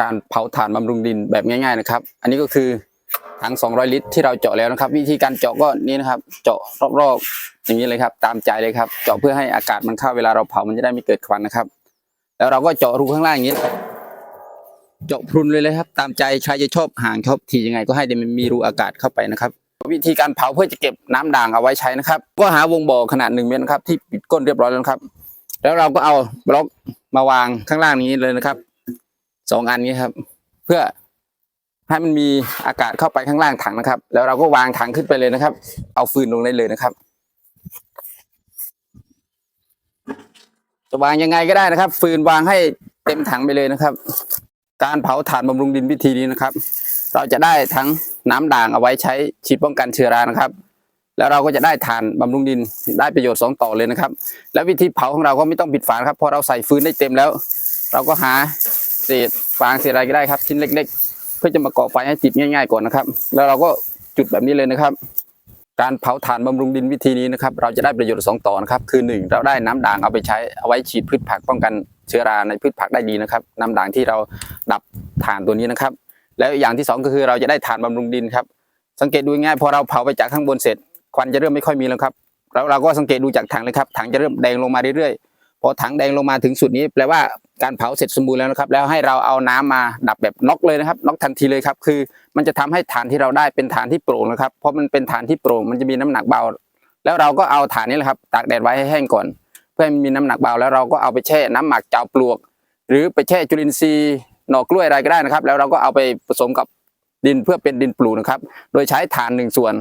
การเผาถ่านบำรุงดินแบบง่าย ๆนะครับ อันนี้ก็คือถัง 200 ลิตร ที่เราเจาะแล้วนะครับ วิธีการเจาะก็นี่นะครับ เจาะรอบๆอย่างนี้เลยครับ ตามใจเลยครับ เจาะเพื่อให้อากาศมันเข้าเวลาเราเผามันจะได้ไม่เกิดควันนะครับ แล้วเราก็เจาะรูข้างล่างอย่างนี้ เจาะพรุนเลยเลยครับ ตามใจใครจะชอบห่างชอบถี่ยังไง ก็ให้มันมีรูอากาศเข้าไปนะครับ วิธีการเผาเพื่อจะเก็บน้ำด่างเอาไว้ใช้นะครับ ก็หาวงบ่อขนาดหนึ่งเมตรนะครับที่ปิดก้นเรียบร้อยแล้วครับ แล้วเราก็เอาบล็อกมาวางข้างล่างนี้เลยนะครับ สองอันนี้ครับ เพื่อให้มันมีอากาศเข้าไปข้างล่างถังนะครับ แล้วเราก็วางถังขึ้นไปเลยนะครับ เอาฟืนลงได้เลยนะครับ จะวางยังไงก็ได้นะครับ ฟืนวางให้เต็มถังไปเลยนะครับ การเผาถ่านบำรุงดินวิธีนี้นะครับ เราจะได้ทั้งน้ำด่างเอาไว้ใช้ฉีดป้องกันเชื้อรานะครับ แล้วเราก็จะได้ถ่านบำรุงดินได้ประโยชน์สองต่อเลยนะครับ แล้ววิธีเผาของเราก็ไม่ต้องปิดฝาครับพอเราใส่ฟืนได้เต็มแล้ว เราก็หา เศษฟางเศษอะไรก็ได้ครับ ชิ้นเล็ก ๆ เพื่อจะมาเก่อไฟให้ติดง่าย ๆ ก่อนนะครับ แล้วเราก็จุดแบบนี้เลยนะครับ การเผาถ่านบำรุงดินวิธีนี้นะครับ เราจะได้ประโยชน์สองต่อนะครับ คือหนึ่งเราได้น้ำด่างเอาไปใช้เอาไว้ฉีดพืชผักป้องกันเชื้อราในพืชผักได้ดีนะครับ น้ำด่างที่เราดับถ่านตัวนี้นะครับ แล้วอย่างที่สองก็คือเราจะได้ถ่านบำรุงดินครับ สังเกตดูง่ายพอเราเผาไปจากข้างบนเสร็จ ควันจะเริ่มไม่ค่อยมีแล้วครับแล้วเราก็สังเกตดูจากถังเลยครับถังจะเริ่มแดงลงมาเรื่อยๆพอถังแดงลงมาถึงสุดนี้แปลว่า การเผาเสร็จสมบูรณ์แล้วนะครับ แล้วให้เราเอาน้ำมาดับแบบน็อกเลยนะครับน็อกทันทีเลยครับ คือ มันจะทำให้ฐานที่เราได้เป็นฐานที่โปร่งนะครับ เพราะมันเป็นฐานที่โปร่งมันจะมีน้ำหนักเบา แล้วเราก็เอาฐานนี้แหละครับตากแดดไว้ให้แห้งก่อน เพื่อให้มีน้ำหนักเบาแล้วเราก็เอาไปแช่น้ำหมักเจ้าปลวก หรือไปแช่จุลินทรีย์หน่อกล้วยอะไรก็ได้นะครับ แล้วเราก็เอาไปผสมกับดินเพื่อเป็นดินปลูกนะครับ โดยใช้ฐานหนึ่งส่วน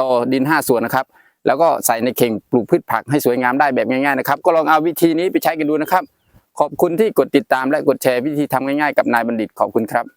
ต่อดินห้าส่วนนะครับ แล้วก็ใส่ในเข่งปลูกพืชผักให้สวยงามได้แบบง่ายๆนะครับ ก็ลองเอาวิธีนี้ไปใช้กันดูนะครับ ขอบคุณที่กดติดตามและกดแชร์วิธีทำง่ายๆกับนายบัณฑิตขอบคุณครับ